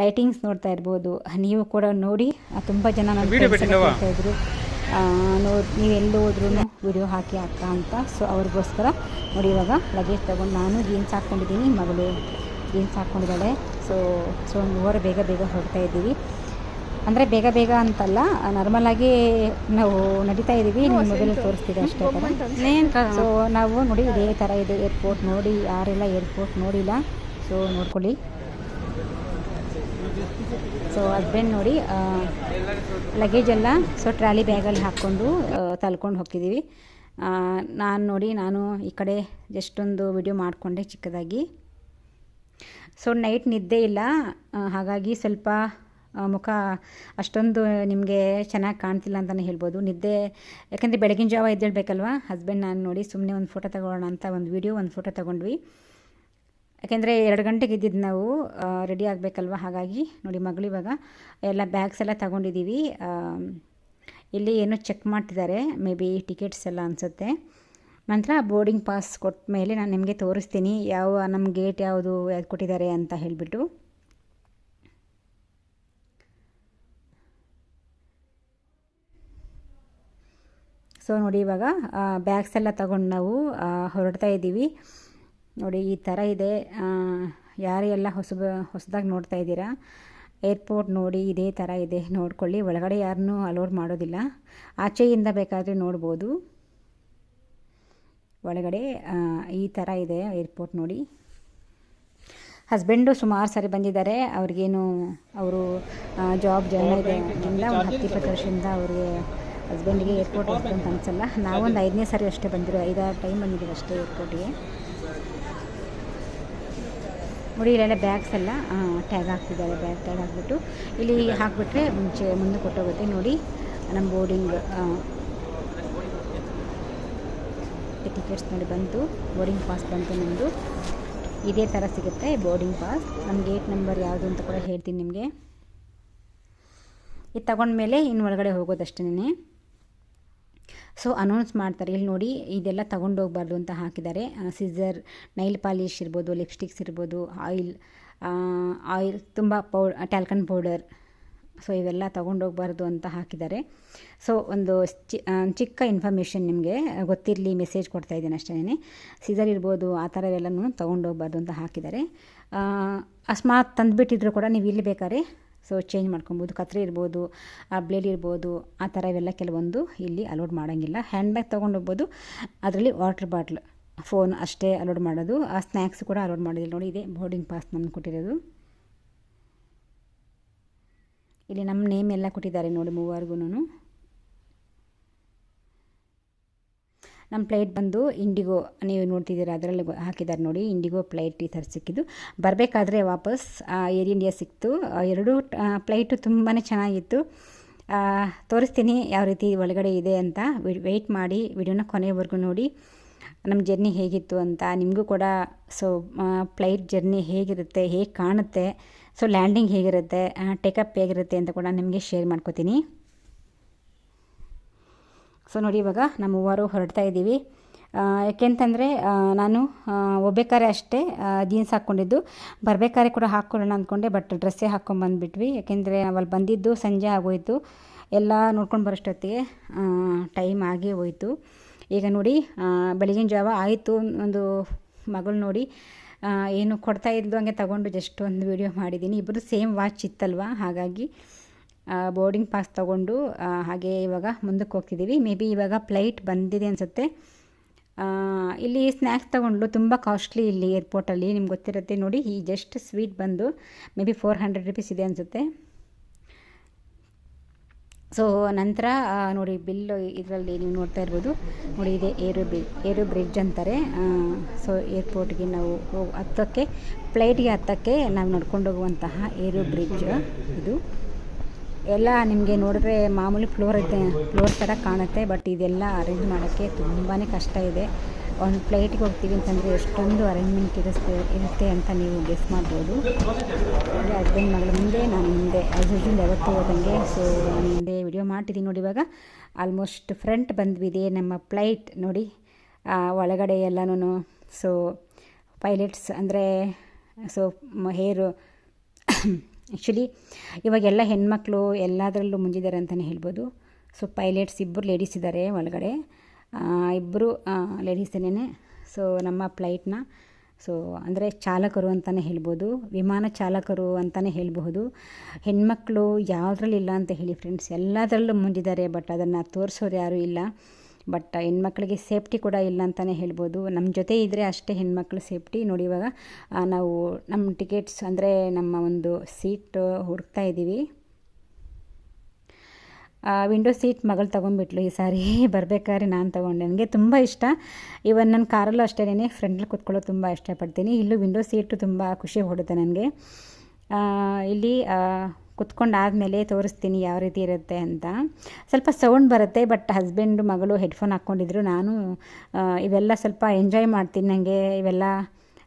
ಲೈಟಿಂಗ್ಸ್ ನೋಡ್ತಾ ಇರ್ಬೋದು. ನೀವು ಕೂಡ ನೋಡಿ. ತುಂಬ ಜನ ನನ್ನ ಇದ್ರು. ನೋಡಿ ನೀವು ಎಲ್ಲಿ ಹೋದ್ರೂ ವಿಡಿಯೋ ಹಾಕಿ ಅಕ್ಕ ಅಂತ. ಸೊ ಅವ್ರಿಗೋಸ್ಕರ ನೋಡಿ ಇವಾಗ ಲಗೇಜ್ ತೊಗೊಂಡು ನಾನು ಜೀನ್ಸ್ ಹಾಕ್ಕೊಂಡಿದ್ದೀನಿ ಮಗಳು ಜೀನ್ಸ್ ಹಾಕ್ಕೊಂಡಿದ್ದಾಳೆ ಸೊ ಸೊ ಮೂವರು ಬೇಗ ಬೇಗ ಹೊರಡ್ತಾ ಇದ್ದೀವಿ. ಅಂದರೆ ಬೇಗ ಬೇಗ ಅಂತಲ್ಲ ನಾರ್ಮಲಾಗಿ ನಾವು ನಡೀತಾ ಇದ್ದೀವಿ. ನಿಮ್ಮ ಮೊಬೈಲ್ ತೋರಿಸ್ತಿದೆ ಅಷ್ಟೇ ಥರ ಸೊ ನಾವು ನೋಡಿ ಇದೇ ಥರ ಇದೆ ಏರ್ಪೋರ್ಟ್ ನೋಡಿ ಯಾರೆಲ್ಲ ಏರ್ಪೋರ್ಟ್ ನೋಡಿಲ್ಲ. ಸೊ ನೋಡ್ಕೊಳ್ಳಿ. ಸೊ ಹಸ್ಬೆಂಡ್ ನೋಡಿ ಲಗೇಜ್ ಎಲ್ಲ ಸೊ ಟ್ರಾಲಿ ಬ್ಯಾಗಲ್ಲಿ ಹಾಕ್ಕೊಂಡು ತಲ್ಕೊಂಡು ಹೋಗ್ತಿದ್ದೀವಿ. ನಾನು ನೋಡಿ ನಾನು ಈ ಕಡೆ ಜಸ್ಟ್ ಒಂದು ವಿಡಿಯೋ ಮಾಡಿಕೊಂಡೆ ಚಿಕ್ಕದಾಗಿ. ಸೊ ನೈಟ್ ನಿದ್ದೆ ಇಲ್ಲ. ಹಾಗಾಗಿ ಸ್ವಲ್ಪ ಮುಖ ಅಷ್ಟೊಂದು ನಿಮಗೆ ಚೆನ್ನಾಗಿ ಕಾಣ್ತಿಲ್ಲ ಅಂತಲೇ ಹೇಳ್ಬೋದು. ನಿದ್ದೆ, ಯಾಕಂದರೆ ಬೆಳಗಿನ ಜಾವ ಎದ್ದೇಳಬೇಕಲ್ವಾ? ಹಸ್ಬೆಂಡ್ ನಾನು ನೋಡಿ ಸುಮ್ಮನೆ ಒಂದು ಫೋಟೋ ತಗೊಳ್ಳೋಣ ಅಂತ ಒಂದು ವಿಡಿಯೋ ಒಂದು ಫೋಟೋ ತಗೊಂಡ್ವಿ. ಯಾಕೆಂದರೆ ಎರಡು ಗಂಟೆಗೆ ಇದ್ದಿದ್ದು ನಾವು ರೆಡಿ ಆಗಬೇಕಲ್ವ? ಹಾಗಾಗಿ ನೋಡಿ ಮಗಳು ಇವಾಗ ಎಲ್ಲ ಬ್ಯಾಗ್ಸ್ ಎಲ್ಲ ತಗೊಂಡಿದ್ದೀವಿ ಇಲ್ಲಿ ಏನೋ ಚೆಕ್ ಮಾಡ್ತಿದ್ದಾರೆ. ಮೇ ಬಿ ಟಿಕೆಟ್ಸ್ ಎಲ್ಲ ಅನಿಸುತ್ತೆ. ನಂತರ ಬೋರ್ಡಿಂಗ್ ಪಾಸ್ ಕೊಟ್ಟ ಮೇಲೆ ನಾನು ನಿಮಗೆ ತೋರಿಸ್ತೀನಿ ಯಾವ ನಮ್ಮ ಗೇಟ್ ಯಾವುದು ಯಾವ್ದು ಕೊಟ್ಟಿದ್ದಾರೆ ಅಂತ ಹೇಳಿಬಿಟ್ಟು. ಸೊ ನೋಡಿ ಇವಾಗ ಬ್ಯಾಗ್ಸ್ ಎಲ್ಲ ತಗೊಂಡು ನಾವು ಹೊರಡ್ತಾ ಇದ್ದೀವಿ. ನೋಡಿ, ಈ ಥರ ಇದೆ. ಯಾರು ಯಾರೆಲ್ಲ ಹೊಸ ಹೊಸದಾಗಿ ನೋಡ್ತಾ ಇದ್ದೀರಾ? ಏರ್ಪೋರ್ಟ್ ನೋಡಿ ಇದೇ ಥರ ಇದೆ. ನೋಡ್ಕೊಳ್ಳಿ, ಒಳಗಡೆ ಯಾರನ್ನೂ ಅಲೋಡ್ ಮಾಡೋದಿಲ್ಲ. ಆಚೆಯಿಂದ ಬೇಕಾದರೆ ನೋಡ್ಬೋದು. ಒಳಗಡೆ ಈ ಥರ ಇದೆ ಏರ್ಪೋರ್ಟ್ ನೋಡಿ. ಹಸ್ಬೆಂಡು ಸುಮಾರು ಸಾರಿ ಬಂದಿದ್ದಾರೆ. ಅವ್ರಿಗೇನು, ಅವರು ಜಾಬ್ ಜಾಯ್ನ್ ಇದೆ ಇಂದ ಒಂದು ಹತ್ತು ಇಪ್ಪತ್ತು ವರ್ಷದಿಂದ ಅವ್ರಿಗೆ ಹಸ್ಬೆಂಡಿಗೆ ಏರ್ಪೋರ್ಟ್ ಅಂತ ಅನ್ಸಲ್ಲ. ನಾವೊಂದು ಐದನೇ ಸಾರಿ ಅಷ್ಟೇ ಬಂದಿರೋ ಐದಾರು ಟೈಮ್ ಬಂದಿದ್ದೀವಿ ಅಷ್ಟೇ ಏರ್ಪೋರ್ಟಿಗೆ ನೋಡಿ, ಇಲ್ಲೆಲ್ಲ ಬ್ಯಾಗ್ಸ್ ಎಲ್ಲ ಟ್ಯಾಗ್ ಹಾಕ್ತಿದ್ದಾರೆ. ಬ್ಯಾಗ್ ಟ್ಯಾಗ್ ಹಾಕ್ಬಿಟ್ಟು, ಇಲ್ಲಿ ಹಾಕ್ಬಿಟ್ರೆ ಮುಂಚೆ, ಮುಂದೆ ಕೊಟ್ಟೋಗುತ್ತೆ. ನೋಡಿ, ನಮ್ಮ ಬೋರ್ಡಿಂಗ್ ಟಿಕೆಟ್ಸ್ ನೋಡಿ ಬಂತು ಬೋರ್ಡಿಂಗ್ ಪಾಸ್ ಬಂತು ನಮ್ಮದು ಇದೇ ಥರ ಸಿಗುತ್ತೆ ಬೋರ್ಡಿಂಗ್ ಪಾಸ್ ನಮ್ಮ ಗೇಟ್ ನಂಬರ್ ಯಾವುದು ಅಂತ ಕೂಡ ಹೇಳ್ತೀನಿ ನಿಮಗೆ. ಇದು ತಗೊಂಡ್ಮೇಲೆ ಇನ್ನು ಒಳಗಡೆ ಹೋಗೋದಷ್ಟೇ ಸೊ ಅನೌನ್ಸ್ ಮಾಡ್ತಾರೆ. ಇಲ್ಲಿ ನೋಡಿ, ಇದೆಲ್ಲ ಹೋಗ್ಬಾರ್ದು ಅಂತ ಹಾಕಿದ್ದಾರೆ. ಸಿಸರ್ ನೈಲ್ ಪಾಲಿಶ್ ಇರ್ಬೋದು ಲಿಪ್ಸ್ಟಿಕ್ಸ್ ಇರ್ಬೋದು ಆಯಿಲ್ ಆಯಿಲ್ ತುಂಬ ಪೌ ಟ್ಯಾಲ್ಕನ್ ಪೌಡರ್ ಸೊ ಇವೆಲ್ಲ ತೊಗೊಂಡೋಗ್ಬಾರ್ದು ಅಂತ ಹಾಕಿದ್ದಾರೆ. ಸೊ ಒಂದು ಚಿ ಚಿಕ್ಕ ಇನ್ಫಾರ್ಮೇಷನ್ ನಿಮಗೆ ಗೊತ್ತಿರಲಿ ಮೆಸೇಜ್ ಕೊಡ್ತಾ ಇದ್ದೀನಿ ಅಷ್ಟೇ ಸೀಸರ್ ಇರ್ಬೋದು, ಆ ಥರವೆಲ್ಲನೂ ತೊಗೊಂಡೋಗ್ಬಾರ್ದು ಅಂತ ಹಾಕಿದ್ದಾರೆ. ಅಸ್ಮಾತ್ ತಂದುಬಿಟ್ಟಿದ್ರು ಕೂಡ ನೀವು ಇಲ್ಲಿ ಬೇಕಾದ್ರೆ. ಸೊ ಚೇಂಜ್ ಮಾಡ್ಕೊಬೋದು. ಕತ್ರಿ ಇರ್ಬೋದು ಬ್ಲೇಡ್ ಇರ್ಬೋದು, ಆ ಥರ ಇವೆಲ್ಲ ಕೆಲವೊಂದು ಇಲ್ಲಿ ಅಲೋಡ್ ಮಾಡೋಂಗಿಲ್ಲ. ಹ್ಯಾಂಡ್ ಬ್ಯಾಗ್ ತೊಗೊಂಡೋಗ್ಬೋದು. ಅದರಲ್ಲಿ ವಾಟರ್ ಬಾಟ್ಲ್ ಫೋನ್ ಅಷ್ಟೇ ಅಲೋಡ್ ಮಾಡೋದು. ಆ ಸ್ನ್ಯಾಕ್ಸ್ ಕೂಡ ಅಲೋಡ್ ಮಾಡೋದಿಲ್ಲ ನೋಡಿ, ಇದೆ ಬೋರ್ಡಿಂಗ್ ಪಾಸ್ ನಮ್ಗೆ ಕೊಟ್ಟಿರೋದು. ಇಲ್ಲಿ ನಮ್ಮ ನೇಮ್ ಎಲ್ಲ ಕೊಟ್ಟಿದ್ದಾರೆ ನೋಡಿ ಮೂವರ್ಗೂ ನಮ್ಮ ಪ್ಲೇಟ್ ಬಂದು ಇಂಡಿಗೋ ನೀವು ನೋಡ್ತಿದ್ದೀರಾ, ಅದರಲ್ಲಿ ಹಾಕಿದ್ದಾರೆ ನೋಡಿ ಇಂಡಿಗೋ ಪ್ಲೇಟ್ ಈ ಥರ ಸಿಕ್ಕಿದ್ದು. ಬರಬೇಕಾದ್ರೆ ವಾಪಸ್ ಏರ್ ಇಂಡಿಯಾ ಸಿಕ್ತು. ಎರಡೂ ಪ್ಲೇಟು ತುಂಬಾ ಚೆನ್ನಾಗಿತ್ತು. ತೋರಿಸ್ತೀನಿ ಯಾವ ರೀತಿ ಒಳಗಡೆ ಇದೆ ಅಂತ. ವೆಯ್ಟ್ ಮಾಡಿ, ವಿಡಿಯೋನ ಕೊನೆವರೆಗೂ ನೋಡಿ. ನಮ್ಮ ಜರ್ನಿ ಹೇಗಿತ್ತು ಅಂತ. ನಿಮಗೂ ಕೂಡ ಸೊ ಫ್ಲೈಟ್ ಜರ್ನಿ ಹೇಗಿರುತ್ತೆ, ಹೇಗೆ ಕಾಣುತ್ತೆ ಸೊ ಲ್ಯಾಂಡಿಂಗ್ ಹೇಗಿರುತ್ತೆ? ಟೇಕಪ್ ಹೇಗಿರುತ್ತೆ ಅಂತ ಕೂಡ ನಿಮಗೆ ಶೇರ್ ಮಾಡ್ಕೋತೀನಿ. ಸೊ ನೋಡಿ ಇವಾಗ ನಮ್ಮ ಮೂವರು ಹೊರಡ್ತಾ ಇದ್ದೀವಿ. ಯಾಕೆಂತಂದರೆ ನಾನು ಒಬ್ಬೇಕಾರೆ ಅಷ್ಟೇ ಜೀನ್ಸ್ ಹಾಕ್ಕೊಂಡಿದ್ದು. ಬರಬೇಕಾದ್ರೆ ಕೂಡ ಹಾಕ್ಕೊಳ್ಳೋಣ ಅಂದ್ಕೊಂಡೆ ಬಟ್ ಡ್ರೆಸ್ಸೇ ಹಾಕ್ಕೊಂಬಂದುಬಿಟ್ವಿ ಯಾಕೆಂದರೆ ನಾವಲ್ಲಿ ಬಂದಿದ್ದು ಸಂಜೆ ಆಗೋಯಿತು. ಎಲ್ಲ ನೋಡ್ಕೊಂಡು ಬರೋಷ್ಟೊತ್ತಿಗೆ ಟೈಮ್ ಆಗೇ ಹೋಯಿತು. ಈಗ ನೋಡಿ ಬೆಳಗಿನ ಜಾವ ಆಯಿತು. ಒಂದು ಮಗಳು ನೋಡಿ ಏನು ಕೊಡ್ತಾ ಇದ್ದು ಹಂಗೆ ತಗೊಂಡು ಜಸ್ಟ್ ಒಂದು ವಿಡಿಯೋ ಮಾಡಿದ್ದೀನಿ. ಇಬ್ಬರು ಸೇಮ್ ವಾಚ್ ಇತ್ತಲ್ವ? ಹಾಗಾಗಿ ಬೋರ್ಡಿಂಗ್ ಪಾಸ್ ತೊಗೊಂಡು ಹಾಗೆ ಇವಾಗ ಮುಂದಕ್ಕೆ ಹೋಗ್ತಿದ್ದೀವಿ. ಮೇ ಬಿ ಇವಾಗ ಫ್ಲೈಟ್ ಬಂದಿದೆ ಅನಿಸುತ್ತೆ. ಇಲ್ಲಿ ಸ್ನ್ಯಾಕ್ಸ್ ತೊಗೊಂಡು ತುಂಬ ಕಾಸ್ಟ್ಲಿ ಇಲ್ಲಿ ಏರ್ಪೋರ್ಟಲ್ಲಿ ನಿಮ್ಗೆ ಗೊತ್ತಿರುತ್ತೆ ನೋಡಿ, ಈ ಜಸ್ಟ್ ಸ್ವೀಟ್ ಬಂದು may be four hundred rupees ಇದೆ ಅನಿಸುತ್ತೆ. ಸೊ ನಂತರ ನೋಡಿ ಬಿಲ್ಲು ಇದರಲ್ಲಿ ನೀವು ನೋಡ್ತಾ ಇರ್ಬೋದು. ನೋಡಿ, ಇದೆ ಏರೋ ಬ್ರಿ ಏರೋ ಬ್ರಿಡ್ಜ್ ಅಂತಾರೆ. ಸೊ ಏರ್ಪೋರ್ಟ್ಗೆ ನಾವು ಹೋಗಿ, ಹತ್ತೋಕ್ಕೆ ಫ್ಲೈಟ್ಗೆ ಹತ್ತೋಕ್ಕೆ ನಾವು ನಡ್ಕೊಂಡು ಹೋಗುವಂತಹ ಏರೋ ಬ್ರಿಡ್ಜ್ ಇದು. ಎಲ್ಲ ನಿಮಗೆ ನೋಡಿದ್ರೆ ಮಾಮೂಲಿ ಫ್ಲೋರ್ ಇದೆ ಫ್ಲೋರ್ ಥರ ಕಾಣುತ್ತೆ ಬಟ್ ಇದೆಲ್ಲ ಅರೇಂಜ್ ಮಾಡೋಕ್ಕೆ ತುಂಬಾ ಕಷ್ಟ ಇದೆ. ಒಂದು ಫ್ಲೈಟ್ಗೆ ಹೋಗ್ತೀವಿ ಅಂತಂದರೆ ಎಷ್ಟೊಂದು ಅರೇಂಜ್ಮೆಂಟ್ ಇರುತ್ತೆ ಇರುತ್ತೆ ಅಂತ ನೀವು ಗೆಸ್ ಮಾಡ್ಬೋದು. ಅಂದರೆ ಹಸ್ಬೆಂಡ್ ಮಗಳ ಮುಂದೆ, ನಾನು ಮುಂದೆ ಆ್ಯಸ್ ಯೂಶುವಲ್ ಯಾವತ್ತೂ ಹೋದಂಗೆ. ಸೊ ನಾನು ಹಿಂದೆ ವಿಡಿಯೋ ಮಾಡ್ತಿದ್ದೀನಿ ನೋಡಿ ಇವಾಗ. ಆಲ್ಮೋಸ್ಟ್ ಫ್ರಂಟ್ ಬಂದ್ವಿದೆ ನಮ್ಮ ಫ್ಲೈಟ್ ನೋಡಿ. ಒಳಗಡೆ ಎಲ್ಲನೂ ಸೊ ಪೈಲಟ್ಸ್ ಅಂದರೆ ಸೊ ಹೇರು. ಆ್ಯಕ್ಚುಲಿ ಇವಾಗೆಲ್ಲ ಹೆಣ್ಮಕ್ಳು ಎಲ್ಲದರಲ್ಲೂ ಮುಂಜಿದ್ದಾರೆ ಅಂತಲೇ ಹೇಳ್ಬೋದು. ಸೊ ಪೈಲಟ್ಸ್ ಇಬ್ಬರು ಲೇಡೀಸ್ ಇದ್ದಾರೆ ಒಳಗಡೆ. ಇಬ್ಬರು ಲೇಡೀಸೇನೆ ಸೊ ನಮ್ಮ ಫ್ಲೈಟ್ನ ಸೊ ಅಂದರೆ ಚಾಲಕರು ಅಂತಲೇ ಹೇಳ್ಬೋದು, ವಿಮಾನ ಚಾಲಕರು ಅಂತಲೇ ಹೇಳಬಹುದು. ಹೆಣ್ಮಕ್ಳು ಯಾವುದ್ರಲ್ಲಿ ಇಲ್ಲ ಅಂತ ಹೇಳಿ ಫ್ರೆಂಡ್ಸ್ ಎಲ್ಲದರಲ್ಲೂ ಮುಂದಿದ್ದಾರೆ ಬಟ್ ಅದನ್ನು ತೋರಿಸೋರು ಯಾರೂ ಇಲ್ಲ. ಬಟ್ ಹೆಣ್ಮಕ್ಳಿಗೆ ಸೇಫ್ಟಿ ಕೂಡ ಇಲ್ಲ ಅಂತಲೇ ಹೇಳ್ಬೋದು. ನಮ್ಮ ಜೊತೆ ಇದ್ದರೆ ಅಷ್ಟೇ ಹೆಣ್ಮಕ್ಳು ಸೇಫ್ಟಿ ನೋಡಿ ಇವಾಗ ನಾವು ನಮ್ಮ ಟಿಕೆಟ್ಸ್ ಅಂದರೆ ನಮ್ಮ ಒಂದು ಸೀಟ್ ಹುಡುಕ್ತಾ ಇದ್ದೀವಿ. ವಿಂಡೋ ಸೀಟ್ ಮಗಳು ತೊಗೊಂಡ್ಬಿಟ್ಲು, ಈ ಸಾರಿ ಬರಬೇಕಾದ್ರೆ ನಾನು ತೊಗೊಂಡೆ. ನನಗೆ ತುಂಬ ಇಷ್ಟ. ಇವನ್ ನನ್ನ ಕಾರಲ್ಲೂ ಅಷ್ಟೇ ಫ್ರೆಂಡ್ಲಿ ಕೂತ್ಕೊಳ್ಳೋದು ತುಂಬ ಇಷ್ಟಪಡ್ತೀನಿ. ಇಲ್ಲೂ ವಿಂಡೋ ಸೀಟು ತುಂಬ ಖುಷಿ ಹೊಡುತ್ತೆ ನನಗೆ. ಇಲ್ಲಿ ಕುತ್ಕೊಂಡಾದಮೇಲೆ ತೋರಿಸ್ತೀನಿ ಯಾವ ರೀತಿ ಇರುತ್ತೆ ಅಂತ. ಸ್ವಲ್ಪ ಸೌಂಡ್ ಬರುತ್ತೆ ಬಟ್ ಹಸ್ಬೆಂಡು ಮಗಳು ಹೆಡ್ಫೋನ್ ಹಾಕ್ಕೊಂಡಿದ್ರು. ನಾನು ಇವೆಲ್ಲ ಸ್ವಲ್ಪ ಎಂಜಾಯ್ ಮಾಡ್ತೀನಿ ನನಗೆ ಇವೆಲ್ಲ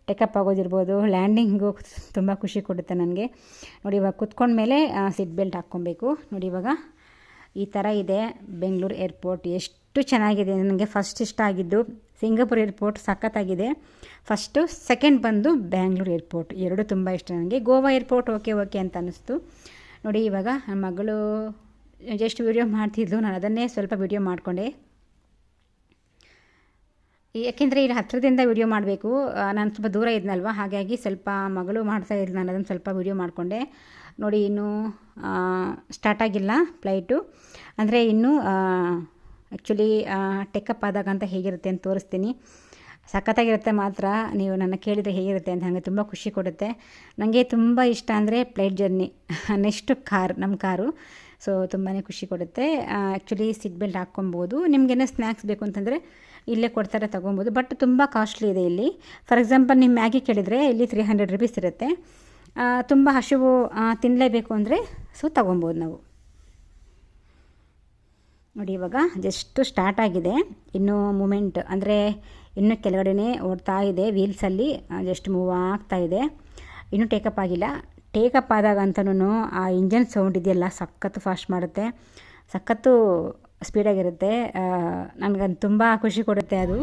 ಟೇಕಪ್ ಆಗೋದಿರ್ಬೋದು ಲ್ಯಾಂಡಿಂಗು ತುಂಬ ಖುಷಿ ಕೊಡುತ್ತೆ ನನಗೆ. ನೋಡಿ, ಇವಾಗ ಕುತ್ಕೊಂಡ್ಮೇಲೆ ಸೀಟ್ ಬೆಲ್ಟ್ ಹಾಕ್ಕೊಬೇಕು. ನೋಡಿ, ಇವಾಗ ಈ ಥರ ಇದೆ. ಬೆಂಗಳೂರು ಏರ್ಪೋರ್ಟ್ ಎಷ್ಟು ಚೆನ್ನಾಗಿದೆ. ನನಗೆ ಫಸ್ಟ್ ಇಷ್ಟ ಆಗಿದ್ದು ಸಿಂಗಾಪುರ್ ಏರ್ಪೋರ್ಟ್ ಸಖತ್ತಾಗಿದೆ. ಫಸ್ಟು ಸೆಕೆಂಡ್ ಬಂದು ಬ್ಯಾಂಗ್ಳೂರು ಏರ್ಪೋರ್ಟ್. ಎರಡು ತುಂಬ ಇಷ್ಟ ನನಗೆ ಗೋವಾ ಏರ್ಪೋರ್ಟ್ ಓಕೆ ಓಕೆ ಅಂತ ಅನ್ನಿಸ್ತು ನೋಡಿ, ಇವಾಗ ನನ್ನ ಮಗಳು ಜಸ್ಟ್ ವೀಡಿಯೋ ಮಾಡ್ತಿದ್ಲು. ನಾನು ಅದನ್ನೇ ಸ್ವಲ್ಪ ವೀಡಿಯೋ ಮಾಡಿಕೊಂಡೆ. ಯಾಕೆಂದರೆ ಇಲ್ಲಿ ಹತ್ತಿರದಿಂದ ವೀಡಿಯೋ ಮಾಡಬೇಕು. ನಾನು ಸ್ವಲ್ಪ ದೂರ ಇದ್ನಲ್ವ? ಹಾಗಾಗಿ ಸ್ವಲ್ಪ ಮಗಳು ಮಾಡ್ತಾ ಇದ್ಲು. ನಾನು ಅದನ್ನು ಸ್ವಲ್ಪ ವೀಡಿಯೋ ಮಾಡಿಕೊಂಡೆ. ನೋಡಿ ಇನ್ನೂ ಸ್ಟಾರ್ಟ್ ಆಗಿಲ್ಲ ಫ್ಲೈಟು ಅಂದರೆ ಇನ್ನೂ ಆ್ಯಕ್ಚುಲಿ ಟೆಕಪ್ ಆದಾಗ ಅಂತ ಹೇಗಿರುತ್ತೆ ಅಂತ ತೋರಿಸ್ತೀನಿ. ಸಖತ್ತಾಗಿರುತ್ತೆ ಮಾತ್ರ, ನೀವು ನನ್ನ ಕೇಳಿದರೆ ಹೇಗಿರುತ್ತೆ ಅಂತ ನನಗೆ ತುಂಬ ಖುಷಿ ಕೊಡುತ್ತೆ. ನನಗೆ ತುಂಬ ಇಷ್ಟ ಅಂದರೆ ಫ್ಲೈಟ್ ಜರ್ನಿ ನೆಕ್ಸ್ಟು ಕಾರ್ ನಮ್ಮ ಕಾರು. ಸೊ ತುಂಬಾ ಖುಷಿ ಕೊಡುತ್ತೆ. ಆ್ಯಕ್ಚುಲಿ ಸೀಟ್ ಬೆಲ್ಟ್ ಹಾಕ್ಕೊಬೋದು. ನಿಮಗೇನೋ ಸ್ನ್ಯಾಕ್ಸ್ ಬೇಕು ಅಂತಂದರೆ ಇಲ್ಲೇ ಕೊಡ್ತಾರೆ, ತೊಗೊಬೋದು. ಬಟ್ ತುಂಬ ಕಾಸ್ಟ್ಲಿ ಇದೆ ಇಲ್ಲಿ. ಫಾರ್ ಎಕ್ಸಾಂಪಲ್ ನೀವು ಮ್ಯಾಗಿ ಕೇಳಿದರೆ ಇಲ್ಲಿ ತ್ರೀ ಹಂಡ್ರೆಡ್ ರುಪೀಸ್ ಇರುತ್ತೆ. ತುಂಬ ಹಸಿವು ತಿನ್ನಲೇಬೇಕು ಅಂದರೆ ಸೊ ತಗೊಬೋದು ನಾವು. ನೋಡಿ ಇವಾಗ ಜಸ್ಟು ಸ್ಟಾರ್ಟ್ ಆಗಿದೆ. ಇನ್ನೂ ಮೂಮೆಂಟ್ ಅಂದರೆ ಇನ್ನೂ ಕೆಳಗಡೆನೇ ಓಡ್ತಾ ಇದೆ ವೀಲ್ಸಲ್ಲಿ ಜಸ್ಟ್ ಮೂವ್ ಆಗ್ತಾ ಇದೆ. ಇನ್ನೂ ಟೇಕಪ್ ಆಗಿಲ್ಲ. ಟೇಕಪ್ ಆದಾಗ ಅಂತಲೂ ಆ ಇಂಜನ್ ಸೌಂಡ್ ಇದೆಯಲ್ಲ ಸಖತ್ತು ಫಾಸ್ಟ್ ಮಾಡುತ್ತೆ. ಸಖತ್ತು ಸ್ಪೀಡಾಗಿರುತ್ತೆ ನನಗದು ತುಂಬ ಖುಷಿ ಕೊಡುತ್ತೆ ಅದು.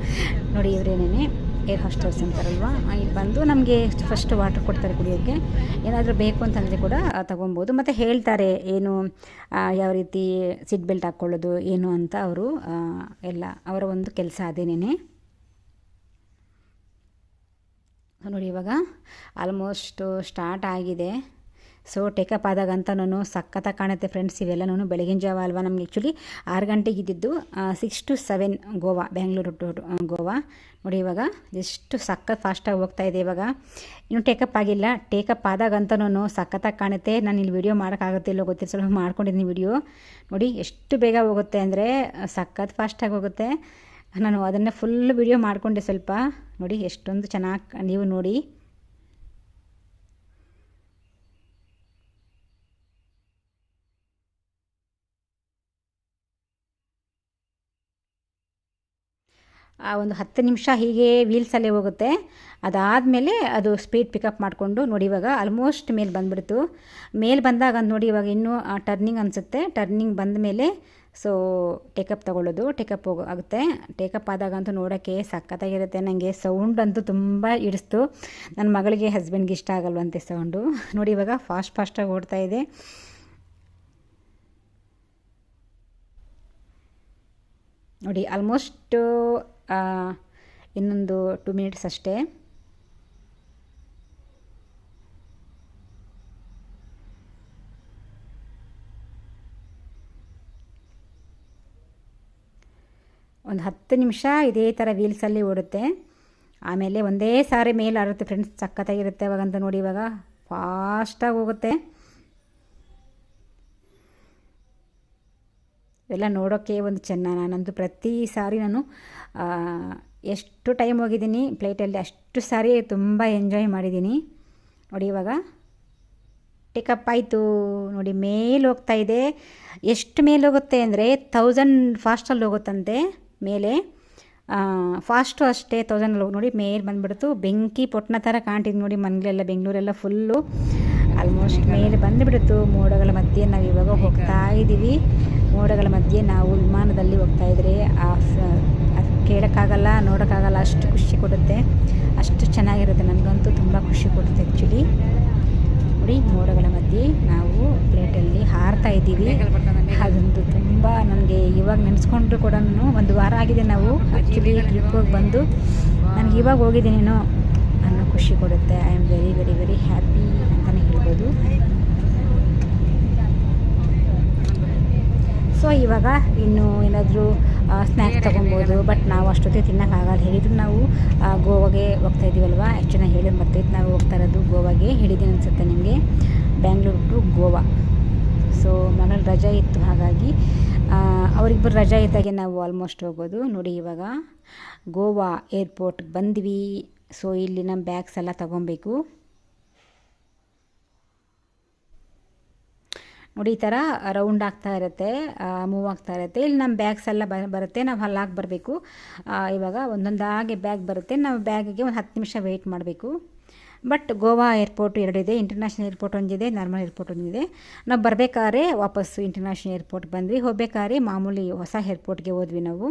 ನೋಡಿ ಇವರೇನೇ ಏರ್ ಹಾಸ್ಟೆಲ್ಸ್ ಅಂತಾರಲ್ವ? ಇಲ್ಲಿ ಬಂದು ನಮಗೆ ಫಸ್ಟ್ ವಾಟರ್ ಕೊಡ್ತಾರೆ ಕುಡಿಯೋಕ್ಕೆ ಏನಾದರೂ ಬೇಕು ಅಂತಂದರೆ ಕೂಡ ತೊಗೊಬೋದು. ಮತ್ತು ಹೇಳ್ತಾರೆ, ಏನು ಯಾವ ರೀತಿ ಸೀಟ್ ಬೆಲ್ಟ್ ಹಾಕ್ಕೊಳ್ಳೋದು ಏನು ಅಂತ ಅವರು ಎಲ್ಲ, ಅವರ ಒಂದು ಕೆಲಸ ಅದೇನೇ ನೋಡಿ ಇವಾಗ ಆಲ್ಮೋಸ್ಟ್ ಸ್ಟಾರ್ಟ್ ಆಗಿದೆ. ಸೊ ಟೇಕಪ್ ಆದಾಗಂತನೂ ಸಖತ್ತಾಗಿ ಕಾಣುತ್ತೆ ಫ್ರೆಂಡ್ಸ್ ಇವೆಲ್ಲನೂ ಬೆಳಗಿನ ಜಾವ ಅಲ್ವಾ ನಮಗೆ ಆ್ಯಕ್ಚುಲಿ ಆರು ಗಂಟೆಗೆ ಇದ್ದಿದ್ದು six to seven Goa Bengaluru to Goa. ನೋಡಿ ಇವಾಗ, ಎಷ್ಟು ಸಖತ್ ಫಾಸ್ಟಾಗಿ ಹೋಗ್ತಾ ಇದೆ ಇವಾಗ. ಇನ್ನು ಟೇಕಪ್ ಆಗಿಲ್ಲ. ಟೇಕಪ್ ಆದಾಗಂತನೂ ಸಖತ್ತಾಗಿ ಕಾಣುತ್ತೆ. ನಾನು ಇಲ್ಲಿ ವಿಡಿಯೋ ಮಾಡೋಕ್ಕಾಗುತ್ತಿಲ್ಲೋ ಗೊತ್ತಿಲ್ಲ. ಸ್ವಲ್ಪ ಮಾಡ್ಕೊಂಡಿದ್ದೀನಿ ವಿಡಿಯೋ ನೋಡಿ ಎಷ್ಟು ಬೇಗ ಹೋಗುತ್ತೆ ಅಂದರೆ, ಸಖತ್ ಫಾಸ್ಟಾಗಿ ಹೋಗುತ್ತೆ. ನಾನು ಅದನ್ನೇ ಫುಲ್ ವಿಡಿಯೋ ಮಾಡಿಕೊಂಡೆ ಸ್ವಲ್ಪ. ನೋಡಿ ಎಷ್ಟೊಂದು ಚೆನ್ನಾಗಿ, ನೀವು ನೋಡಿ. ಒಂದು ಹತ್ತು ನಿಮಿಷ ಹೀಗೆ ವೀಲ್ಸಲ್ಲೇ ಹೋಗುತ್ತೆ. ಅದಾದಮೇಲೆ ಅದು ಸ್ಪೀಡ್ ಪಿಕಪ್ ಮಾಡಿಕೊಂಡು ನೋಡಿ ಇವಾಗ ಆಲ್ಮೋಸ್ಟ್ ಮೇಲೆ ಬಂದುಬಿಡ್ತು. ಮೇಲೆ ಬಂದಾಗ ನೋಡಿ ಇವಾಗ ಇನ್ನೂ ಟರ್ನಿಂಗ್ ಅನಿಸುತ್ತೆ. ಟರ್ನಿಂಗ್ ಬಂದ ಮೇಲೆ ಸೊ ಟೇಕಪ್ ತೊಗೊಳ್ಳೋದು. ಟೇಕಪ್ ಹೋಗೋ, ಆಗುತ್ತೆ. ಟೇಕಪ್ ಆದಾಗಂತೂ ನೋಡೋಕ್ಕೆ ಸಖತ್ತಾಗಿರುತ್ತೆ. ನನಗೆ ಸೌಂಡ್ ಅಂತೂ ತುಂಬ ಇಡಿಸ್ತು ನನ್ನ ಮಗಳಿಗೆ ಹಸ್ಬೆಂಡ್ಗೆ ಇಷ್ಟ ಆಗಲ್ವಂತೆ ಸೌಂಡು ನೋಡಿ ಇವಾಗ ಫಾಸ್ಟ್ ಫಾಸ್ಟಾಗಿ ಓಡ್ತಾ ಇದೆ. ನೋಡಿ ಆಲ್ಮೋಸ್ಟ್ ಇನ್ನೊಂದು ಟು ಮಿನಿಟ್ಸ್ ಅಷ್ಟೇ. ಒಂದು ಹತ್ತು ನಿಮಿಷ ಇದೇ ಥರ ವೀಲ್ಸಲ್ಲಿ ಓಡುತ್ತೆ. ಆಮೇಲೆ ಒಂದೇ ಸಾರಿ ಮೇಲೆ ಆರುತ್ತೆ ಫ್ರೆಂಡ್ಸ್ ಸಕ್ಕತ್ತಾಗಿರುತ್ತೆ ಅವಾಗಂತ ನೋಡಿ ಇವಾಗ. ಫಾಸ್ಟಾಗಿ ಹೋಗುತ್ತೆ. ಇವೆಲ್ಲ ನೋಡೋಕ್ಕೆ ಒಂದು ಚೆನ್ನ. ನಾನಂತೂ ಪ್ರತಿ ಸಾರಿ ನಾನು ಎಷ್ಟು ಟೈಮ್ ಹೋಗಿದ್ದೀನಿ, ಪ್ಲೇಟಲ್ಲಿ ಅಷ್ಟು ಸಾರಿ ತುಂಬ ಎಂಜಾಯ್ ಮಾಡಿದ್ದೀನಿ. ನೋಡಿ ಇವಾಗ ಟಿಕಪ್ ಆಯಿತು. ನೋಡಿ ಮೇಲೆ ಹೋಗ್ತಾ ಇದೆ. ಎಷ್ಟು ಮೇಲೆ ಹೋಗುತ್ತೆ ಅಂದರೆ ತೌಸಂಡ್ ಫಾಸ್ಟಲ್ಲಿ ಹೋಗುತ್ತಂತೆ ಮೇಲೆ. ಫಾಸ್ಟು ಅಷ್ಟೇ ತೌಸಂಡಲ್ಲಿ ಹೋಗಿ ನೋಡಿ ಮೇಲೆ ಬಂದುಬಿಡ್ತು. ಬೆಂಕಿ ಪೊಟ್ಟಣ ಥರ ಕಾಣ್ತಿದ್ದು ನೋಡಿ ಮನೆಗಳೆಲ್ಲ ಬೆಂಗಳೂರೆಲ್ಲ ಫುಲ್ಲು ಆಲ್ಮೋಸ್ಟ್ ಮೇಲೆ ಬಂದುಬಿಡ್ತು. ಮೋಡಗಳ ಮಧ್ಯೆ ನಾವು ಇವಾಗ ಹೋಗ್ತಾ ಇದ್ದೀವಿ ಮೋಡಗಳ ಮಧ್ಯೆ ನಾವು ವಿಮಾನದಲ್ಲಿ ಹೋಗ್ತಾ ಇದ್ರೆ ಆ ಕೇಳೋಕ್ಕಾಗಲ್ಲ ನೋಡೋಕ್ಕಾಗಲ್ಲ ಅಷ್ಟು ಖುಷಿ ಕೊಡುತ್ತೆ. ಅಷ್ಟು ಚೆನ್ನಾಗಿರುತ್ತೆ. ನನಗಂತೂ ತುಂಬ ಖುಷಿ ಕೊಡುತ್ತೆ ಆ್ಯಕ್ಚುಲಿ ನೋಡಿ ಮೋಡಗಳ ಮಧ್ಯೆ ನಾವು ಪ್ಲೇಟಲ್ಲಿ ಹಾರ್ತಾ ಇದ್ದೀವಿ. ಅದಂತೂ ತುಂಬ ನನಗೆ ಇವಾಗ ನೆನೆಸ್ಕೊಂಡ್ರು ಕೂಡ ಒಂದು ವಾರ ಆಗಿದೆ ನಾವು ಆ್ಯಕ್ಚುಲಿ ಟ್ರಿಪ್ ಹೋಗಿ ಬಂದು. ನನಗೆ ಇವಾಗ ಹೋಗಿದ್ದೀನೇನೋ ಅನ್ನೋ ಖುಷಿ ಕೊಡುತ್ತೆ. I am very very very happy ಅಂತಲೇ ಸೊ ಇವಾಗ ಇನ್ನು ಏನಾದರೂ ಸ್ನ್ಯಾಕ್ಸ್ ತೊಗೊಬೋದು ಬಟ್ ನಾವು ಅಷ್ಟೊತ್ತಿಗೆ ತಿನ್ನೋಕ್ಕಾಗಲ್ಲ ಹೇಳಿದ್ರು ನಾವು ಗೋವಾಗೆ ಹೋಗ್ತಾ ಇದ್ದೀವಲ್ವ? ಜನ ಹೇಳಿದ ಬರ್ತೈತೆ ನಾವು ಹೋಗ್ತಾ ಇರೋದು ಗೋವಾಗೆ. ಹೇಳಿದ್ದೀನಿ ಅನಿಸುತ್ತೆ ನಿಮಗೆ. ಬ್ಯಾಂಗ್ಳೂರು ಟು ಗೋವಾ ಸೊ ಮನೇಲಿ ರಜಾ ಇತ್ತು. ಹಾಗಾಗಿ ಅವರಿಬ್ಬರು ರಜೆ ಇದ್ದಾಗೆ ನಾವು ಆಲ್ಮೋಸ್ಟ್ ಹೋಗೋದು. ನೋಡಿ ಇವಾಗ ಗೋವಾ ಏರ್ಪೋರ್ಟ್ಗೆ ಬಂದ್ವಿ. ಸೊ ಇಲ್ಲಿ ನಮ್ಮ ಬ್ಯಾಗ್ಸ್ ಎಲ್ಲ ತೊಗೊಬೇಕು. ನೋಡಿ ಈ ಥರ ರೌಂಡ್ ಆಗ್ತಾ ಇರುತ್ತೆ ಮೂವ್ ಆಗ್ತಾ ಇರುತ್ತೆ. ಇಲ್ಲಿ ನಮ್ಮ ಬ್ಯಾಗ್ಸ್ ಎಲ್ಲ ಬ, ಬರುತ್ತೆ, ನಾವು ಹಲ್ಲಾಗಿ ಬರಬೇಕು. ಇವಾಗ ಒಂದೊಂದಾಗಿ ಬ್ಯಾಗ್ ಬರುತ್ತೆ, ನಾವು ಬ್ಯಾಗಿಗೆ ಒಂದು ಹತ್ತು ನಿಮಿಷ ವೆಯ್ಟ್ ಮಾಡಬೇಕು. ಬಟ್ ಗೋವಾ ಏರ್ಪೋರ್ಟ್ ಎರಡಿದೆ ಇಂಟರ್ನ್ಯಾಷನಲ್ ಏರ್ಪೋರ್ಟ್ ಒಂದಿದೆ ನಾರ್ಮಲ್ ಏರ್ಪೋರ್ಟ್ ಒಂದಿದೆ. ನಾವು ಬರಬೇಕಾದ್ರೆ ವಾಪಸ್ಸು ಇಂಟರ್ನ್ಯಾಷನಲ್ ಏರ್ಪೋರ್ಟ್ ಬಂದ್ವಿ. ಹೋಗಬೇಕಾದ್ರೆ ಮಾಮೂಲಿ ಹೊಸ ಏರ್ಪೋರ್ಟ್ಗೆ ಹೋದ್ವಿ ನಾವು.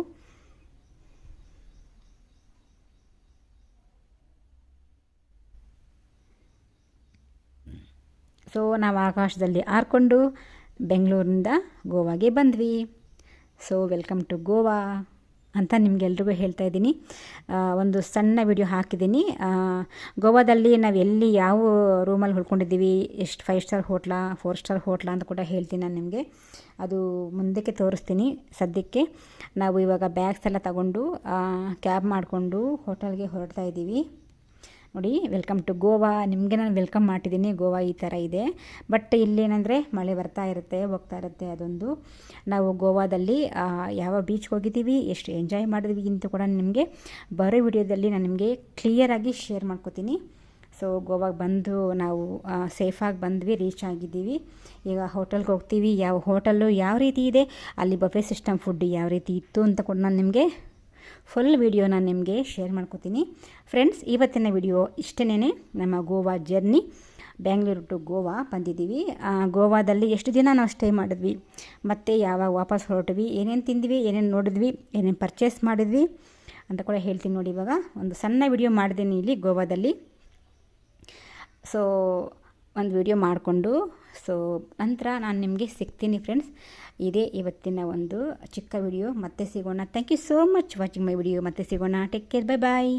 ಸೊ ನಾವು ಆಕಾಶದಲ್ಲಿ ಆರ್ಕೊಂಡು ಬೆಂಗಳೂರಿಂದ ಗೋವಾಗೆ ಬಂದ್ವಿ. ಸೊ ವೆಲ್ಕಮ್ ಟು ಗೋವಾ ಅಂತ ನಿಮಗೆಲ್ರಿಗೂ ಹೇಳ್ತಾ ಇದ್ದೀನಿ. ಒಂದು ಸಣ್ಣ ವಿಡಿಯೋ ಹಾಕಿದ್ದೀನಿ. ಗೋವಾದಲ್ಲಿ ನಾವು ಎಲ್ಲಿ ಯಾವ ರೂಮಲ್ಲಿ ಉಳ್ಕೊಂಡಿದ್ದೀವಿ, ಎಷ್ಟು ಫೈವ್ ಸ್ಟಾರ್ ಹೋಟ್ಲಾ ಫೋರ್ ಸ್ಟಾರ್ ಹೋಟ್ಲಾ ಅಂತ ಕೂಡ ಹೇಳ್ತೀನಿ ನಾನು ನಿಮಗೆ. ಅದು ಮುಂದಕ್ಕೆ ತೋರಿಸ್ತೀನಿ ಸದ್ಯಕ್ಕೆ. ನಾವು ಇವಾಗ ಬ್ಯಾಗ್ಸ್ ಎಲ್ಲ ತಗೊಂಡು ಕ್ಯಾಬ್ ಮಾಡಿಕೊಂಡು ಹೋಟೆಲ್ಗೆ ಹೊರಡ್ತಾ ಇದ್ದೀವಿ. ನೋಡಿ ವೆಲ್ಕಮ್ ಟು ಗೋವಾ ನಿಮಗೆ ನಾನು ವೆಲ್ಕಮ್ ಮಾಡಿದ್ದೀನಿ ಗೋವಾ ಈ ಥರ ಇದೆ. ಬಟ್ ಇಲ್ಲೇನೆಂದರೆ ಮಳೆ ಬರ್ತಾ ಇರುತ್ತೆ, ಹೋಗ್ತಾ ಇರುತ್ತೆ ಅದೊಂದು. ನಾವು ಗೋವಾದಲ್ಲಿ ಯಾವ ಬೀಚ್ಗೆ ಹೋಗಿದ್ದೀವಿ, ಎಷ್ಟು ಎಂಜಾಯ್ ಮಾಡಿದ್ವಿ ಅಂತ ಕೂಡ ನಿಮಗೆ ಬರೋ ವಿಡಿಯೋದಲ್ಲಿ ನಾನು ನಿಮಗೆ ಕ್ಲಿಯರಾಗಿ ಶೇರ್ ಮಾಡ್ಕೋತೀನಿ. ಸೊ ಗೋವಾಗೆ ಬಂದು ನಾವು ಸೇಫಾಗಿ ಬಂದ್ವಿ ರೀಚ್ ಆಗಿದ್ದೀವಿ. ಈಗ ಹೋಟೆಲ್ಗೆ ಹೋಗ್ತೀವಿ. ಯಾವ ಹೋಟೆಲ್ಲು ಯಾವ ರೀತಿ ಇದೆ, ಅಲ್ಲಿ ಬಫೆ ಸಿಸ್ಟಮ್ ಫುಡ್ ಯಾವ ರೀತಿ ಇತ್ತು ಅಂತ ಕೂಡ ನಾನು ನಿಮಗೆ ಫುಲ್ ವಿಡಿಯೋ ನಾನು ನಿಮಗೆ ಶೇರ್ ಮಾಡ್ಕೋತೀನಿ. ಫ್ರೆಂಡ್ಸ್ ಇವತ್ತಿನ ವಿಡಿಯೋ ಇಷ್ಟೇನೆ ನಮ್ಮ ಗೋವಾ ಜರ್ನಿ ಬ್ಯಾಂಗ್ಳೂರು ಟು ಗೋವಾ ಬಂದಿದ್ದೀವಿ. ಗೋವಾದಲ್ಲಿ ಎಷ್ಟು ದಿನ ನಾವು ಸ್ಟೇ ಮಾಡಿದ್ವಿ? ಮತ್ತು ಯಾವಾಗ ವಾಪಸ್ ಹೊರಟ್ವಿ ಏನೇನು ತಿಂದ್ವಿ? ಏನೇನು ನೋಡಿದ್ವಿ? ಏನೇನು ಪರ್ಚೇಸ್ ಮಾಡಿದ್ವಿ? ಅಂತ ಕೂಡ ಹೇಳ್ತೀನಿ ನೋಡಿ ಇವಾಗ. ಒಂದು ಸಣ್ಣ ವಿಡಿಯೋ ಮಾಡಿದ್ದೀನಿ ಇಲ್ಲಿ ಗೋವಾದಲ್ಲಿ. ಸೊ ಒಂದು ವಿಡಿಯೋ ಮಾಡಿಕೊಂಡು ಸೊ ನಂತರ ನಾನು ನಿಮಗೆ ಸಿಗ್ತೀನಿ ಫ್ರೆಂಡ್ಸ್ ಇದೇ ಇವತ್ತಿನ ಒಂದು ಚಿಕ್ಕ ವಿಡಿಯೋ ಮತ್ತೆ ಸಿಗೋಣ. Thank you so much watching my video ಮತ್ತೆ ಸಿಗೋಣ. Take care bye bye